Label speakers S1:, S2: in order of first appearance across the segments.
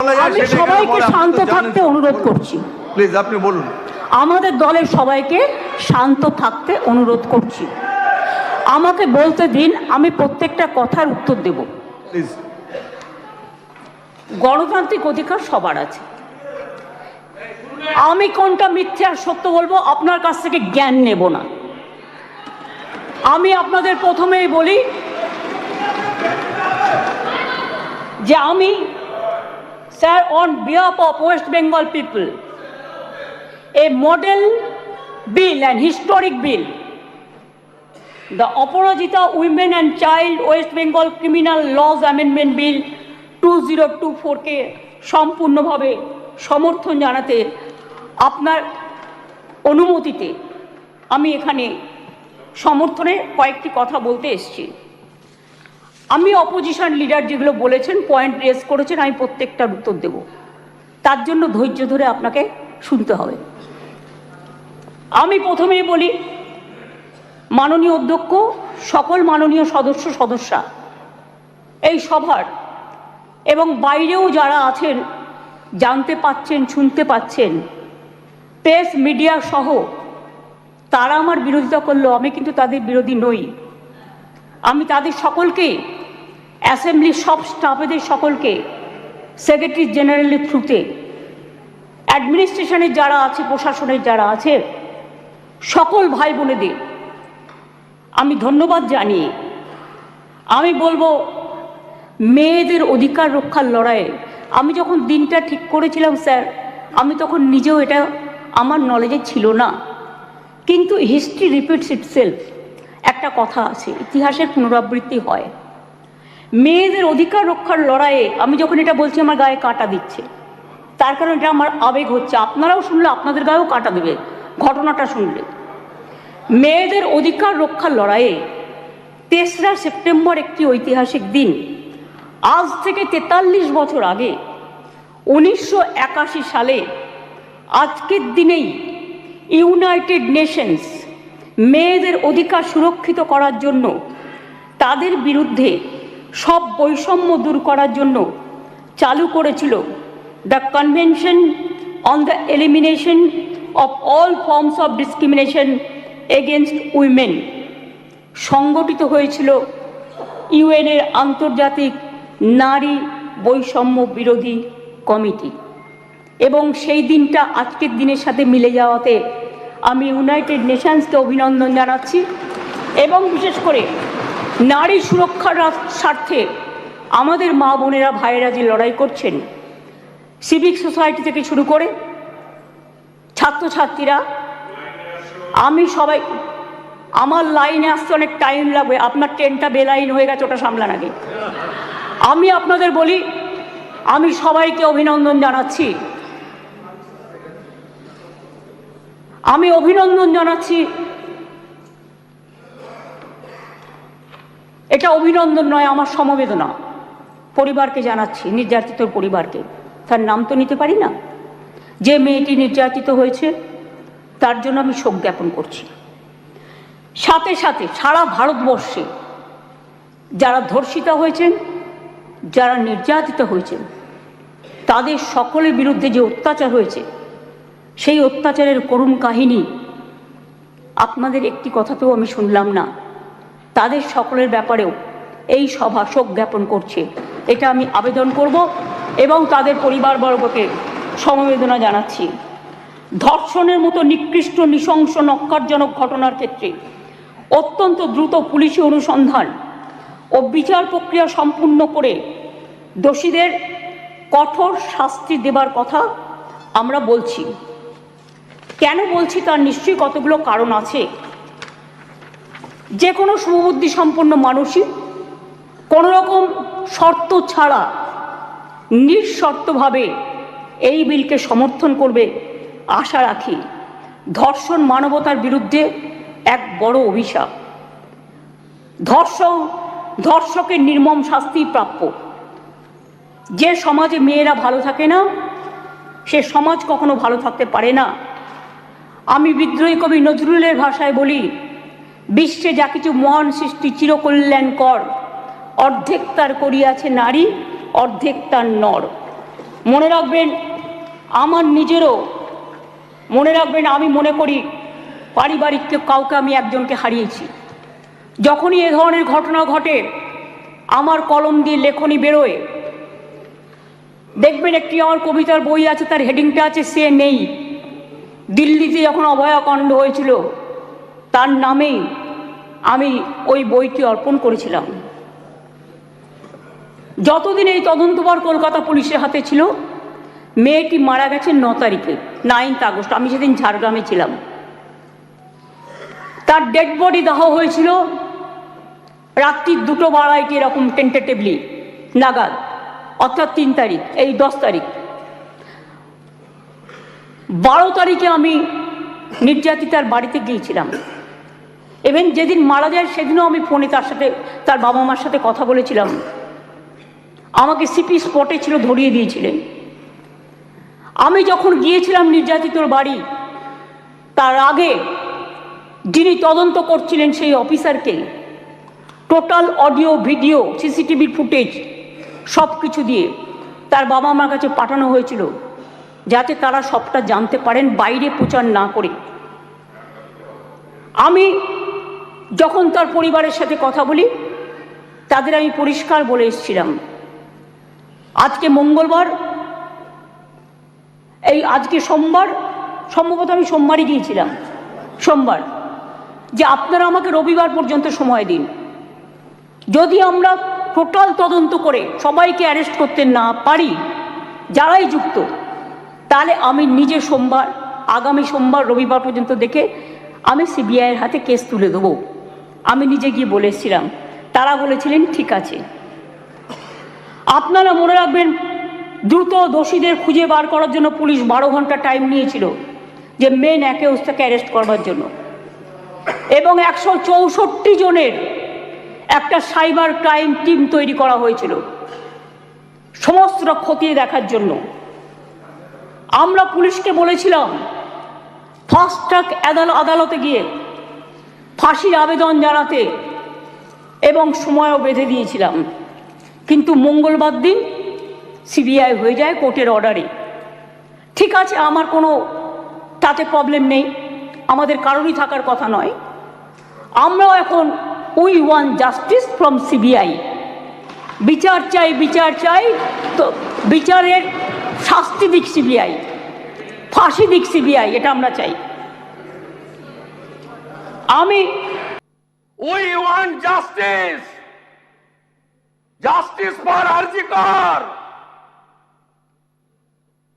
S1: আমি সবাইকে শান্ত থাকতে অনুরোধ করছি।
S2: প্লিজ আপনি বলুন।
S1: আমাদের দলের সবাইকে শান্ত থাকতে অনুরোধ করছি। আমাকে বলতে দিন আমি প্রত্যেকটা কথার উত্তর দেব।
S2: প্লিজ।
S1: গণতান্ত্রিক অধিকার সবার আছে। আমি কোনটা মিথ্যে আর সত্য বলব আপনার কাছ থেকে জ্ঞান নেব না। আমি আপনাদের প্রথমেই বলি যে আমি sir on behalf of West Bengal people a model bill and historic bill. The Aparajita Women and Child West Bengal Criminal Laws Amendment Bill two zero two ফোরকে সম্পূর্ণভাবে সমর্থন জানাতে আপনার অনুমতিতে আমি এখানে সমর্থনে কয়েকটি কথা বলতে এসেছি আমি অপোজিশন লিডার যেগুলো বলেছেন পয়েন্ট রেস করেছেন, আমি প্রত্যেকটার উত্তর দেব। তার জন্য ধৈর্য ধরে আপনাকে শুনতে হবে। আমি প্রথমেই বলি, মাননীয় অধ্যক্ষ, সকল মাননীয় সদস্য, সদস্যা, এই সভার এবং বাইরেও যারা আছেন, জানতে পাচ্ছেন, শুনতে পাচ্ছেন প্রেস মিডিয়া সহ, তারা আমার বিরোধিতা করল, আমি কিন্তু তাদের বিরোধী নই। আমি তাদের সকলকে অ্যাসেম্বলির সব স্টাফেদের সকলকে, সেক্রেটারি জেনারেলের থ্রুতে, অ্যাডমিনিস্ট্রেশনের যারা আছে, প্রশাসনের যারা আছে, সকল ভাই বোনেদের আমি ধন্যবাদ জানিয়ে, আমি বলব মেয়েদের অধিকার রক্ষার লড়াইয়ে, আমি যখন দিনটা ঠিক করেছিলাম স্যার, আমি তখন নিজেও এটা আমার নলেজে ছিল না। কিন্তু হিস্ট্রি রিপিটস ইটসেলফ একটা কথা আছে, ইতিহাসের পুনরাবৃত্তি হয়। মেয়েদের অধিকার রক্ষার লড়াইয়ে আমি যখন এটা বলছি, আমার গায়ে কাটা দিচ্ছে। তার কারণ এটা আমার আবেগ হচ্ছে। আপনারাও শুনলে, আপনাদের গায়েও কাটা দেবে ঘটনাটা শুনলে। মেয়েদের অধিকার রক্ষার লড়াইয়ে তেসরা সেপ্টেম্বর একটি ঐতিহাসিক দিন। আজ থেকে তেতাল্লিশ বছর আগে, উনিশশো একাশি সালে, আজকের দিনেই ইউনাইটেড নেশনস মেয়েদের অধিকার সুরক্ষিত করার জন্য তাদের বিরুদ্ধে সব বৈষম্য দূর করার জন্য চালু করেছিল the convention on the elimination of all forms of discrimination against women সংগঠিত হয়েছিল ইউএনের আন্তর্জাতিক নারী বৈষম্য বিরোধী কমিটি। এবং সেই দিনটা আজকের দিনের সাথে মিলে যাওয়াতে আমি ইউনাইটেড নেশনসকে অভিনন্দন জানাচ্ছি এবং বিশেষ করে নারী সুরক্ষার স্বার্থে আমাদের মা বোনেরা, ভাইয়েরা যে লড়াই করছেন সিভিক সোসাইটি থেকে শুরু করে ছাত্রছাত্রীরা, আমি সবাই, আমার লাইনে আসতে অনেক টাইম লাগবে। আপনার ট্রেনটা বেলাইন হয়ে গেছে, ওটা সামলান আগে। আমি আপনাদের বলি, আমি সবাইকে অভিনন্দন জানাচ্ছি। আমি অভিনন্দন জানাচ্ছি এটা অভিনন্দন নয়, আমার সমবেদনা। পরিবারকে জানাচ্ছি, নির্যাতিত পরিবারকে। তার নাম তো নিতে পারি না। যে মেয়েটি নির্যাতিত হয়েছে, তার জন্য আমি শোক জ্ঞাপন করছি। সাথে সাথে সারা ভারতবর্ষে যারা ধর্ষিতা হয়েছেন, যারা নির্যাতিত হয়েছেন, তাদের সকলের বিরুদ্ধে যে অত্যাচার হয়েছে, সেই অত্যাচারের করুণ কাহিনী আপনাদের একটি কথাতেও আমি শুনলাম না। তাদের সকলের ব্যাপারেও এই সভা শোক জ্ঞাপন করছে। এটা আমি আবেদন করব এবং তাদের পরিবারবর্গকে সমবেদনা জানাচ্ছি। ধর্ষণের মতো নিকৃষ্ট নৃশংস নক্কারজনক ঘটনার ক্ষেত্রে অত্যন্ত দ্রুত পুলিশি অনুসন্ধান ও বিচার প্রক্রিয়া সম্পূর্ণ করে দোষীদের কঠোর শাস্তি দেবার কথা আমরা বলছি। কেন বলছি তার নিশ্চয়ই কতগুলো কারণ আছে? যে কোনো শুভবুদ্ধি সম্পন্ন মানুষই কোনো রকম শর্ত ছাড়া, নিঃশর্তভাবে এই বিলকে সমর্থন করবে আশা রাখি ধর্ষণ মানবতার বিরুদ্ধে এক বড় অভিশাপ। ধর্ষণ ধর্ষকের নির্মম শাস্তি প্রাপ্য। যে সমাজে মেয়েরা ভালো থাকে না, সে সমাজ কখনো ভালো থাকতে পারে না। আমি বিদ্রোহী কবি নজরুলের ভাষায় বলি বিশ্বে যা কিছু মহান সৃষ্টি চিরকল্যাণকর, অর্ধেক তার করিয়াছে নারী, অর্ধেক তার নর। মনে রাখবেন, আমার নিজেরও, মনে রাখবেন, আমি মনে করি পারিবারিক কেউ- কাউকে আমি একজনকে হারিয়েছি। যখনই এ ধরনের ঘটনা ঘটে, আমার কলম দিয়ে লেখনি বেরোয়। দেখবেন একটি আমার কবিতার বই আছে, তার হেডিংটা আছে, সে নেই। দিল্লিতে যখন অভয়াকাণ্ড হয়েছিল, তার নামেই আমি ওই বইটি অর্পণ করেছিলাম। যতদিন এই তদন্তবার কলকাতা পুলিশের হাতে ছিল, মেয়েটি মারা গেছে ন তারিখে নাইন্থ আগস্ট, আমি সেদিন ঝাড়গ্রামে ছিলাম। তার ডেড বডি দাহ হয়েছিল রাত্রি দুটো বাড়াইটি এরকম টেন্টেটিভলি নাগাদ, অর্থাৎ তিন তারিখ, এই দশ তারিখ। বারো তারিখে আমি নির্যাতিতার বাড়িতে গিয়েছিলাম। ইভেন যেদিন মারা যায়, সেদিনও আমি ফোনে তার সাথে, তার বাবা মার সাথে কথা বলেছিলাম। আমাকে সিপি স্পটে ছিল, ধরিয়ে দিয়েছিলেন। আমি যখন গিয়েছিলাম নির্যাতিতর বাড়ি, তার আগে যিনি তদন্ত করছিলেন সেই অফিসারকে, total audio, video, CCTV footage সব কিছু দিয়ে তার বাবা মার কাছে পাঠানো হয়েছিল, যাতে তারা সবটা জানতে পারেন, বাইরে প্রচার না করে। আমি যখন তার পরিবারের সাথে কথা বলি, তাদের আমি পরিষ্কার বলে এসেছিলাম। আজকে মঙ্গলবার, এই আজকে সোমবার, সম্ভবত আমি সোমবারই গিয়েছিলাম, সোমবার, যে আপনারা আমাকে রবিবার পর্যন্ত সময় দিন। যদি আমরা টোটাল তদন্ত করে সবাইকে অ্যারেস্ট করতে না পারি, যারাই যুক্ত, তাহলে আমি নিজে সোমবার, আগামী সোমবার, রবিবার পর্যন্ত দেখে আমি সিবিআইয়ের হাতে কেস তুলে দেবো। আমি নিজে গিয়ে বলে এসেছিলাম তারা বলেছিলেন, ঠিক আছে। আপনারা মনে রাখবেন, দ্রুত দোষীদের খুঁজে বার করার জন্য পুলিশ বারো ঘণ্টা টাইম নিয়েছিল, যে মেন একে ওস্তাকে অ্যারেস্ট করবার জন্য। এবং একশো চৌষট্টি জনের একটা সাইবার ক্রাইম টিম তৈরি করা হয়েছিল, সমস্ত খতিয়ে দেখার জন্য। আমরা পুলিশকে বলেছিলাম ফাস্ট ট্র্যাক আদালতে গিয়ে ফাঁসির আবেদন জানাতে এবং সময়ও বেঁধে দিয়েছিলাম। কিন্তু মঙ্গলবার দিন সিবিআই হয়ে যায় কোর্টের অর্ডারে। ঠিক আছে, আমার কোনো তাতে প্রবলেম নেই, আমাদের কারণই থাকার কথা নয়। আমরাও এখন we want justice from CBI. বিচার চাই বিচার চাই, তো বিচারের শাস্তি দিক সিবিআই, ফাঁসি দিক সিবিআই, এটা আমরা চাই। আমি
S2: We want justice. Justice for Arjikar.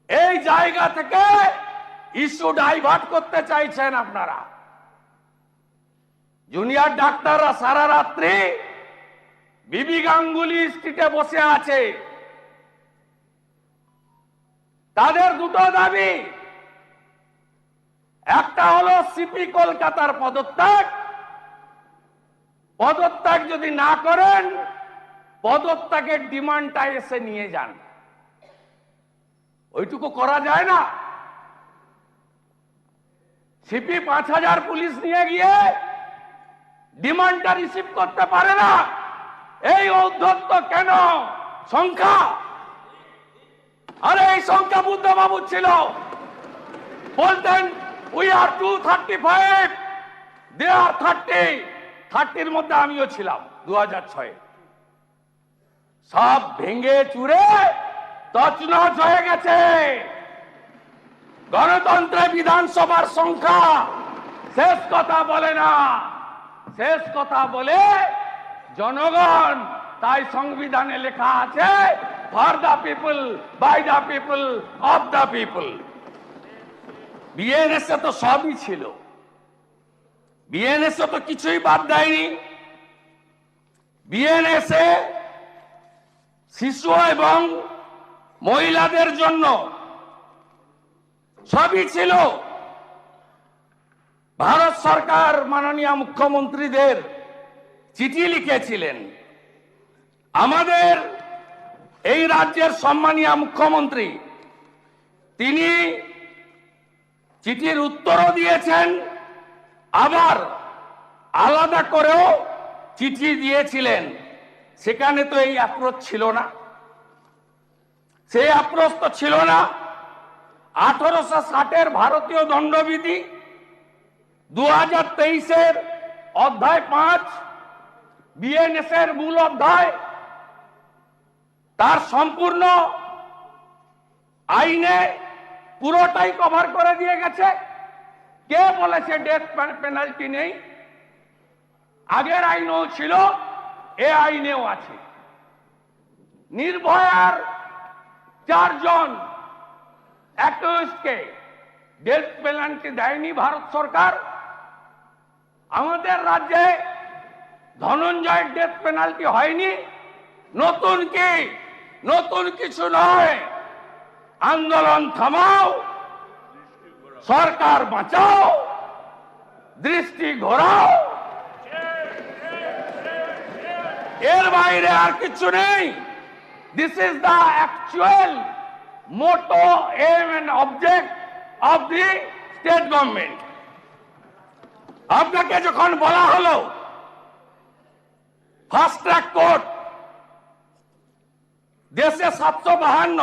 S2: এই জায়গা থেকে ইস্যু ডাইভার্ট করতে চাইছেন আপনারা জুনিয়র ডাক্তাররা সারা রাত্রি বিবি গাঙ্গুলি স্ট্রিটে বসে আছে তাদের দুটো দাবি একটা হলো সিপি কলকাতার পদত্যাগ। পদত্যাগ যদি না করেন, পদত্যাগের ডিমান্ডটা এসে নিয়ে যান। ওইটুকু করা যায় না। সিপি পাঁচ হাজার পুলিশ নিয়ে গিয়ে ডিমান্ডটা রিসিভ করতে পারে না। এই ঔদ্ধত্য কেন? সংখ্যা। আরে, এই সংখ্যা বুদ্ধবাবু ছিল। বলতেন we are two thirty five they are thirty থার্টির মধ্যে আমিও ছিলাম দু হাজার ছয়ে। সব ভেঙে চুরে তছনছ হয়ে গেছে। গণতন্ত্রে বিধানসভার সংখ্যা শেষ কথা বলে না। শেষ কথা বলে জনগণ, তাই সংবিধানে লেখা আছে for the people by the people of the people BNSA তো সবই ছিল। বিএনএসএ তো কিছুই বাদ দেয়নি। বিএনএসএ শিশু এবং মহিলাদের জন্য সবই ছিল। ভারত সরকার মাননীয় মুখ্যমন্ত্রীদের চিঠি লিখেছিলেন, আমাদের এই রাজ্যের সম্মানীয় মুখ্যমন্ত্রী, তিনি চিঠির উত্তরও দিয়েছেন, আবার আলাদা করেও চিঠি দিয়েছিলেন। সেখানে তো এই আক্রোশ ছিল না। সেই আপ্রস্ত ছিল না। আঠারোশো ষাটের ভারতীয় দণ্ডবিধি দু হাজার তেইশের অধ্যায় পাঁচ বিএনএস এর মূল অধ্যায়, তার সম্পূর্ণ আইনে পুরোটাই কভার করে দিয়ে গেছে। কে বলেছে ডেথ পেনাল্টি নেই? আগের আইনও ছিল, এ আইনেও আছে। নির্ভয়ার চারজন অ্যাকিউজকে ডেথ পেনাল্টি দেয়নি ভারত সরকার। আমাদের রাজ্যে ধনঞ্জয়ের ডেথ পেনাল্টি হয়নি। নতুন কি? নতুন কিছু নয়। আন্দোলন থামাও, সরকার বাঁচাও, দৃষ্টি ঘোরাও। এর বাইরে আর কিছু নেই। This is the actual motto aim and object of the state government আপনাকে যখন বলা হলো ফাস্ট ট্র্যাক কোর্ট দেশে সাতশো বাহান্ন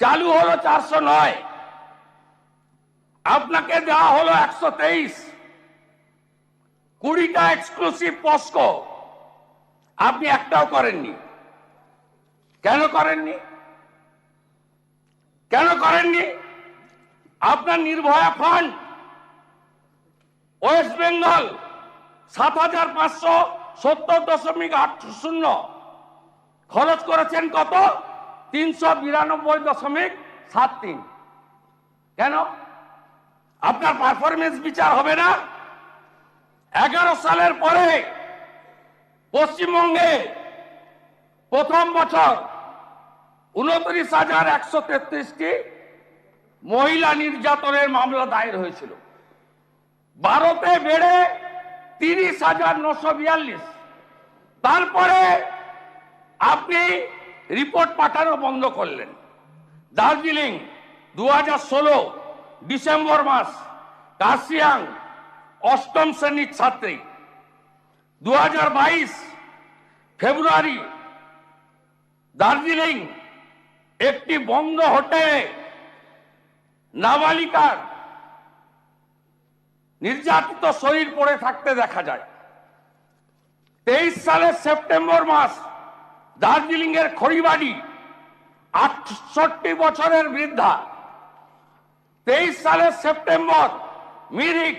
S2: চালু হলো চারশো নয়। আপনাকে দেওয়া হলো একশো তেইশ। কুড়িটা এক্সক্লুসিভ পস্কো আপনি একটাও করেননি। কেন করেননি? কেন করেননি? আপনার নির্ভয়া ফান্ড ওয়েস্ট বেঙ্গল সাত হাজার পাঁচশো সত্তর দশমিক আট শূন্য। খরচ করেছেন কত? তিনশো বিরানব্বই দশমিক সাত তিন। কেন? আপনার পারফরমেন্স বিচার হবে না। এগারো সালের পরে পশ্চিমবঙ্গে প্রথম বছর উনত্রিশ হাজার একশো তেত্রিশটি মহিলা নির্যাতনের মামলা দায়ের হয়েছিল। ভারতে বেড়ে তিরিশ হাজার নশো বিয়াল্লিশ। তারপরে আপনি রিপোর্ট পাঠানো বন্ধ করলেন। দার্জিলিং দু হাজার ষোলো, ডিসেম্বর মাস কার্সিয়াং অষ্টম শ্রেণির ছাত্রী। দু হাজার বাইশ, ফেব্রুয়ারি, দার্জিলিং, একটি বন্ধ হোটেলে নাবালিকার নির্যাতিত শরীর পড়ে থাকতে দেখা যায়। তেইশ সালের সেপ্টেম্বর মাস দার্জিলিং এর খড়িবাড়ি, আটষট্টি বছরের বৃদ্ধা, তেইশ সালের সেপ্টেম্বর, মিরিক,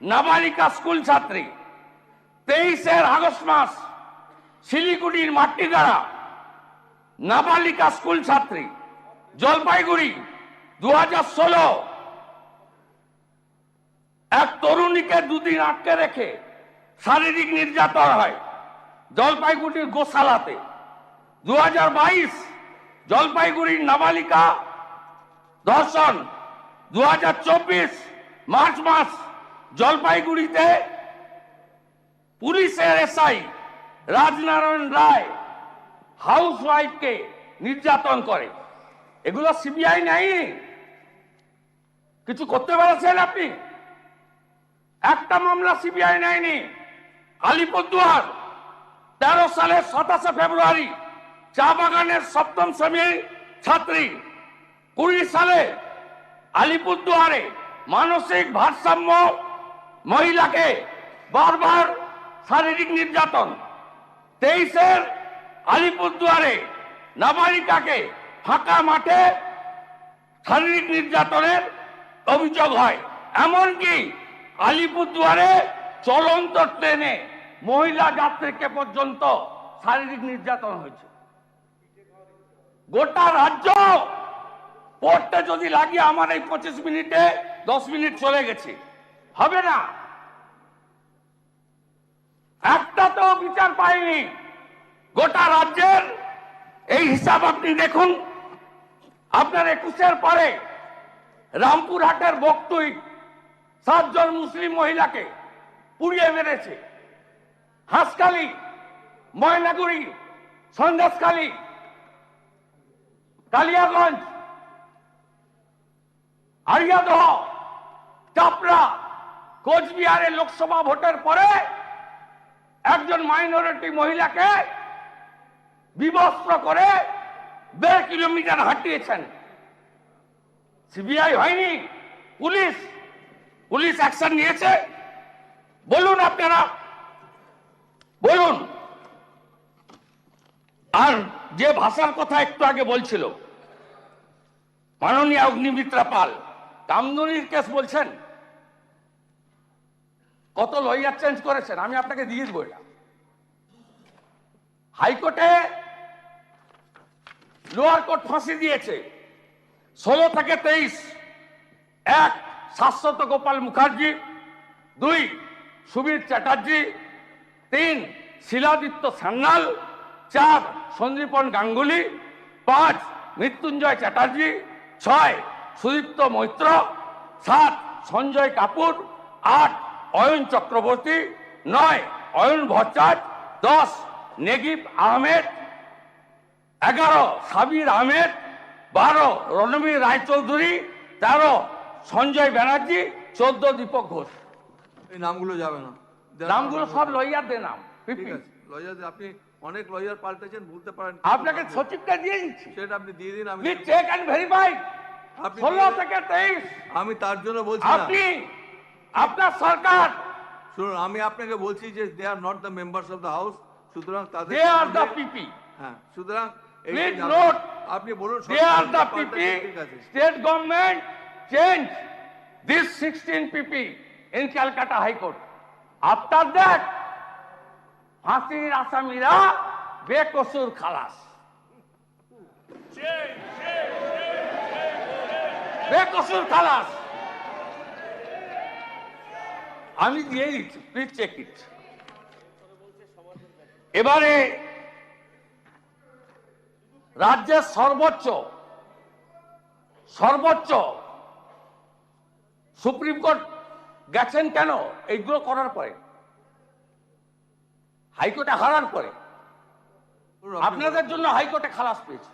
S2: নাবালিকা স্কুল ছাত্রী, তেইশের আগস্ট মাস, শিলিগুড়ির মাটিগাড়া, নাবালিকা স্কুল ছাত্রী, জলপাইগুড়ি দু হাজার ষোলো। এক তরুণীকে দুদিন আটকে রেখে শারীরিক নির্যাতন হয় জলপাইগুড়ির গোশালাতে। দু জলপাইগুড়ির নাবালিকা ধর্ষণ। দু হাজার চব্বিশ মার্চ মাস জলপাইগুড়িতে পুলিশের এসআই রাজনারায়ণ রায় হাউস ওয়াইফকে নির্যাতন করে। এগুলো সিবিআই নেই কিছু করতে পেরেছেন আপনি? একটা মামলা সিবিআই নেয়নি। আলিপুরদুয়ার তেরো সালের সাতাশে ফেব্রুয়ারি চা বাগানের সপ্তম শ্রেণির ছাত্রী কুড়ি সালে আলিপুরদুয়ারে মানসিক ভারসাম্য মহিলাকে বারবার শারীরিক নির্যাতন। তেইশের আলিপুরদুয়ারে নাবালিকাকে ফাঁকা মাঠে শারীরিক নির্যাতনের অভিযোগ হয়। এমনকি আলিপুরদুয়ারে চলন্ত ট্রেনে মহিলা যাত্রীকে পর্যন্ত শারীরিক নির্যাতন হয়েছে। গোটা রাজ্য পড়তে যদি লাগে আমার এই পঁচিশ মিনিটে দশ মিনিট চলে গেছে, হবে না। একটা তো বিচার পাইনি। গোটা রাজ্যের এই হিসাব আপনি দেখুন। আপনার একুশের পরে রামপুরহাটের বক্তুই সাতজন মুসলিম মহিলাকে পুড়িয়ে মেরেছে। হাঁসখালি, ময়নাগুড়ি, সন্দেশখালী কালিয়াগঞ্জ আরিয়াদহ চাপড়া, কোচবিহারে লোকসভা ভোটের পরে একজন মাইনরিটি মহিলাকে বিবস্ত্র করে দেড় কিলোমিটার হাঁটিয়েছেন। সিবিআই হয়নি, পুলিশ পুলিশ অ্যাকশন নিয়েছে। বলুন আপনারা, বলুন। আর যে ভাষার কথা একটু আগে বলছিল মাননীয় অগ্নিমিত্রা পাল কামদুনির কেস বলছেন। কত লয়ার চেঞ্জ করেছেন, আমি আপনাকে দিয়ে দেবো এটা। হাইকোর্টে লোয়ার কোর্ট ফাঁসি দিয়েছে। ষোলো থেকে তেইশ, এক, শাশ্বত গোপাল মুখার্জি, দুই, সুবীর চ্যাটার্জি, তিন, শিলাদিত্য সান্যাল, চার সন্দীপন গাঙ্গুলি, পাঁচ, মৃত্যুঞ্জয় চ্যাটার্জি ছয় সুদীপ্ত মৈত্র সাত সঞ্জয় কাপুর আট অয়ন চক্রবর্তী নয় অয়ন ভট্টাচ দশ নেগিব আহমেদ এগারো সাবির আহমেদ বারো রণবীর রায়চৌধুরী তেরো সঞ্জয় ব্যানার্জি চোদ্দ দীপক ঘোষ।
S3: এই নামগুলো যাবে না।
S2: নামগুলো সব লইয়ারদের নাম।
S3: ঠিক। আছে। লয়ার আপনি অনেক লয়ার পাল্টেছেন ভুলতে পারেন
S2: আপনাকে সচিবটা দিয়ে দিচ্ছি।
S3: সেটা আপনি দিয়ে দিন আমি
S2: চেক অ্যান্ড ভেরিফাই ষোলো থেকে তেইশ।
S3: আমি তার জন্য বলছি না।
S2: আপনি আপনার সরকার।
S3: শুনুন আমি আপনাকে বলছি যে they are not the members of the house সুতরাং তাদের
S2: দে আর দ্য পিপি
S3: হ্যাঁ সুতরাং জানতে-
S2: note,
S3: আপনি বলুন
S2: they are the PP state government change this sixteen PP in Calcutta High Court after that ফাঁসির আসামিরা বেকসুর খালাস। বেকসুর খালাস। আমি দিয়ে দিচ্ছি চেক ইট এবারে রাজ্যের সর্বোচ্চ সর্বোচ্চ সুপ্রিম কোর্ট গেছেন কেন? এইগুলো করার পরে। হাইকোর্টে হারার পরে আপনাদের জন্য হাইকোর্টে খালাস পেয়েছে।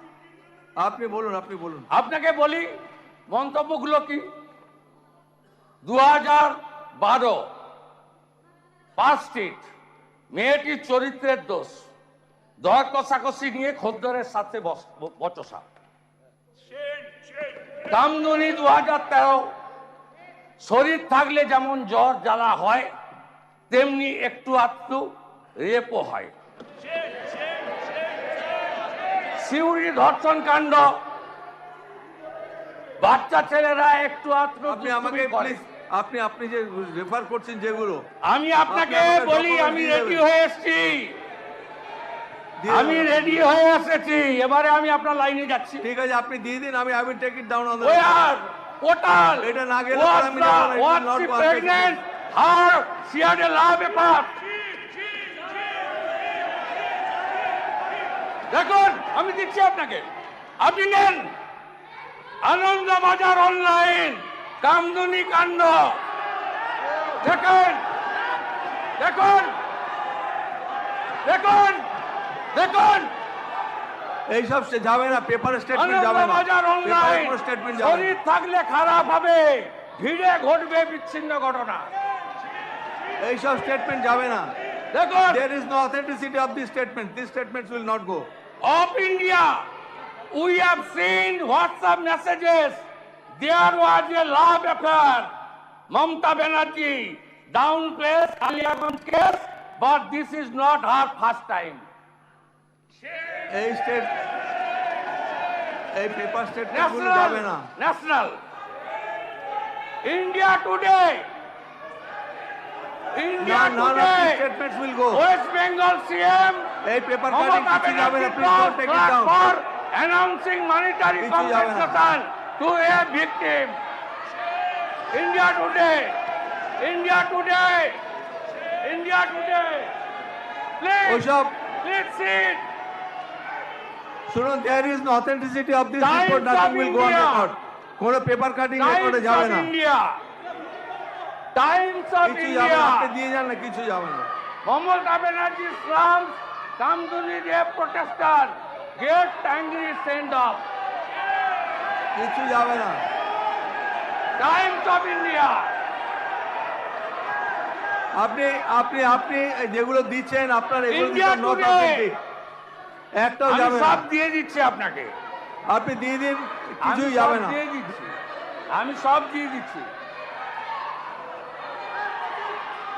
S3: আপনি বলুন আপনি বলুন।
S2: আপনাকে বলি মন্তব্যগুলো কি? দু হাজার বারো পাঁচ স্ট্রিট মেয়েটির চরিত্রের দোষ দর কষাকষি নিয়ে খদ্দরের সাথে বচসা। কামদুনি দু হাজার তেরো শরীর থাকলে যেমন জ্বর জ্বালা হয় তেমনি একটু আধটু রেপও হয়। সিউড়ি ধর্ষণ কাণ্ড। বাচ্চা ছেলেরা একটু
S3: আপনি আমাকে প্লিজ আপনি আপনি যে রেফার করছেন যেগুলো
S2: আমি আপনাকে বলি আমি রেডি হয়ে এসেছি। আমি রেডি হয়ে এসেছি। এবারে আমি আপনার লাইনে যাচ্ছি।
S3: ঠিক আছে আপনি দিয়ে দিন আমি take it down on?
S2: Portal.
S3: এটা না গেলে আমি not
S2: she
S3: work.
S2: দেখুন আমি দিচ্ছি আপনাকে। আপনি নেন। আনন্দ বাজার অনলাইন কামদুনি কাণ্ড। দেখুন দেখুন দেখুন দেখুন।
S3: এইসব সে যাবে না পেপার স্টেটমেন্ট যাবে না। পেপারে
S2: অনলাইন
S3: স্টেটমেন্ট যাবে
S2: শরীর থাকলে খারাপ হবে ভিড়ে ঘটবে বিচ্ছিন্ন ঘটনা।
S3: এইসব স্টেটমেন্ট যাবে না।
S2: দেখুন
S3: there is no authenticity of these statements these statements will not go
S2: of India, we have seen WhatsApp messages. There was a love affair. Mamta Banerjee downplays Aliaganj case, but this is not her first time.
S3: এই state এই paper স্টেটমেন্টগুলো যাবে না
S2: National, national. India today. India
S3: none of these
S2: today.
S3: statements will go
S2: West Bengal CM
S3: এই paper cutting
S2: Mamata
S3: কিছু যাবে না
S2: Banerjee
S3: please don't
S2: was
S3: take it
S2: flagged
S3: down
S2: for announcing monetary
S3: কিছু যাবে না।
S2: compensation to a victim. India today, India today, India today. Please,
S3: ওইসব
S2: please sit.
S3: শুনুন there is no authenticity of this
S2: Times
S3: report nothing
S2: of
S3: will go on
S2: India.
S3: record কোনো paper cutting রেকর্ডে
S2: Times
S3: যাবে
S2: of
S3: না
S2: India.
S3: যাবে না আপনি দিয়ে যান না কিছু যাবে না।
S2: Kamduni rape protester get angry send off.
S3: কিছু যাবে না।
S2: Times of India.
S3: আপনি আপনি আপনি যেগুলো দিচ্ছেন আপনার এগুলো একটাও যাবে না।
S2: সব দিয়ে দিচ্ছি আপনাকে।
S3: আপনি দিয়ে দিন কিছুই যাবে না।
S2: দিয়ে দিচ্ছি। আমি সব দিয়ে দিচ্ছি।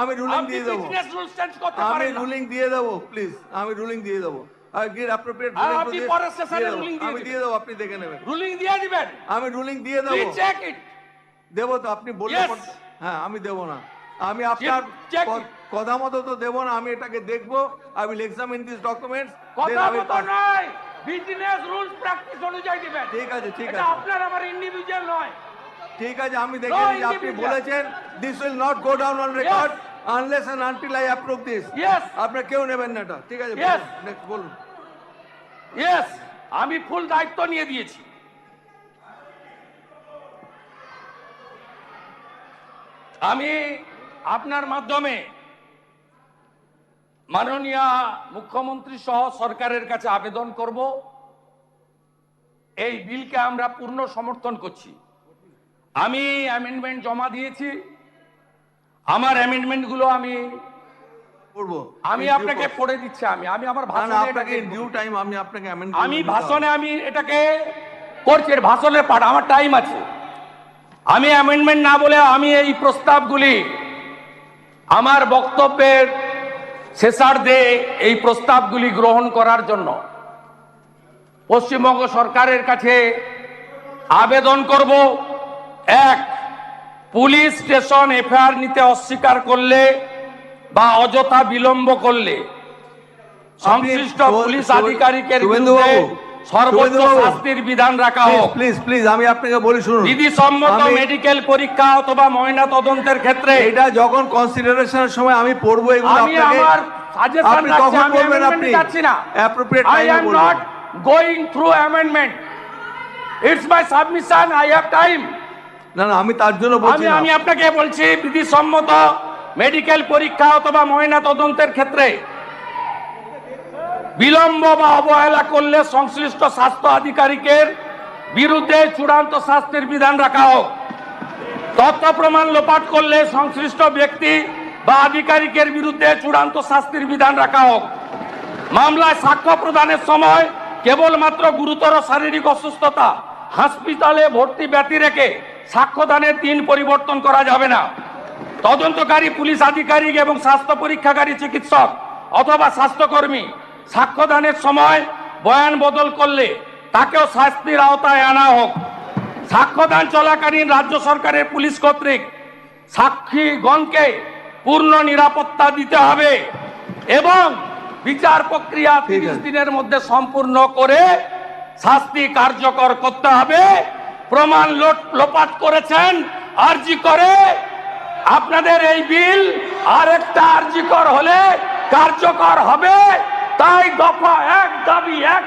S3: আমি রুলিং দিয়ে দেবো। আমি রুলিং দিয়ে দেবো প্লিজ আমি রুলিং দিয়ে দেবো। আমি দিয়ে দেবো আপনি দেখে নেবেন।
S2: রুলিং দিয়ে দিবেন।
S3: আমি রুলিং দিয়ে দেবো।
S2: প্লিজ চেক ইট
S3: দেবো তো আপনি বললে হ্যাঁ আমি দেবো না। আমি আপনার. কথা মতো তো দেবো না আমি এটাকে দেখব। I will examine this documents
S2: কথা মতো নয় বিজনেস রুলস প্র্যাকটিস অনুযায়ী দিবেন।
S3: ঠিক আছে ঠিক আছে।
S2: আপনার আমার ইন্ডিভিজুয়াল নয়।
S3: ঠিক আছে আমি দেখে নিই আপনি বলেছেন this will not go down on record unless and until I approve this আপনি কেউ নেবেন না এটা। ঠিক আছে নেক্সট বলুন
S2: ইয়েস আমি ফুল দায়িত্ব নিয়ে দিয়েছি। আমি আপনার মাধ্যমে মাননীয় মুখ্যমন্ত্রী সহ সরকারের কাছে আবেদন করব। এই বিলকে আমরা পূর্ণ সমর্থন করছি। আমি অ্যামেন্ডমেন্ট জমা দিয়েছি। আমার অ্যামেন্ডমেন্টগুলো আমি
S3: করব।
S2: আমি আপনাকে পড়ে দিচ্ছি আমি। আমি আমার
S3: না, না,
S2: ভাষণে
S3: আপনাকে ডিউ টাইম আমি আপনাকে amend
S2: আমি। ভাষণে আমি এটাকে করছি এর ভাষণের পাঠ আমার টাইম আছে। আমি অ্যামেন্ডমেন্ট না বলে আমি এই প্রস্তাবগুলি আমার বক্তব্যের শেষার্ধে এই প্রস্তাবগুলি গ্রহণ করার জন্য পশ্চিমবঙ্গ সরকারের কাছে আবেদন করব। এক পুলিশ স্টেশন এফআইআর নিতে অস্বীকার করলে বা অযথা বিলম্ব করলে সংশ্লিষ্ট পুলিশ আধিকারিকের সর্বোচ্চ শাস্তির বিধান রাখা হোক।
S3: প্লিজ প্লিজ আমি আপনাকে বলি শুনুন।
S2: বিধি সম্মত মেডিকেল পরীক্ষা অথবা ময়না তদন্তের ক্ষেত্রে
S3: এটা যখন কনসিডারেশনের সময় আমি পড়ব এগুলো
S2: আমি আমার সাজেশন রাখছি না।
S3: অ্যাপ্রোপ্রিয়েট টাইমে
S2: it's my submission. I have time.
S3: না না আমি তার জন্য বলছি
S2: আমি আমি আপনাকে বলছি বিধিসম্মত মেডিকেল পরীক্ষা অথবা ময়না তদন্তের ক্ষেত্রে বিলম্ব বা অবহেলা করলে সংশ্লিষ্ট স্বাস্থ্য আধিকারিকের বিরুদ্ধে চূড়ান্ত শাস্তির বিধান রাখা হোক। তথ্য প্রমাণ লোপাট করলে সংশ্লিষ্ট ব্যক্তি বা আধিকারিকের বিরুদ্ধে চূড়ান্ত শাস্তির বিধান রাখা হোক। মামলায় সাক্ষ্য প্রদানের সময় কেবলমাত্র গুরুতর শারীরিক অসুস্থতা হাসপাতালে ভর্তি ব্যতি রেখে সাক্ষ্যদানের দিন পরিবর্তন করা যাবে না। তদন্তকারী পুলিশ আধিকারিক এবং স্বাস্থ্য পরীক্ষাকারী চিকিৎসক অথবা স্বাস্থ্যকর্মী সাক্ষ্যদানের সময় বয়ান বদল করলে তাকেও শাস্তির আওতায় আনা হোক। সাক্ষ্যদান চলাকালীন রাজ্য সরকারের পুলিশ কর্তৃক সাক্ষীগণকে পূর্ণ নিরাপত্তা দিতে হবে এবং বিচার প্রক্রিয়া তিরিশ দিনের মধ্যে সম্পূর্ণ করে শাস্তি কার্যকর করতে হবে। প্রমাণ লোপাট করেছেন, আরজি করে। আপনাদের এই বিল আর আরেকটা আরজিকর হলে কার্যকর হবে। তাই দফা এক, দাবি এক।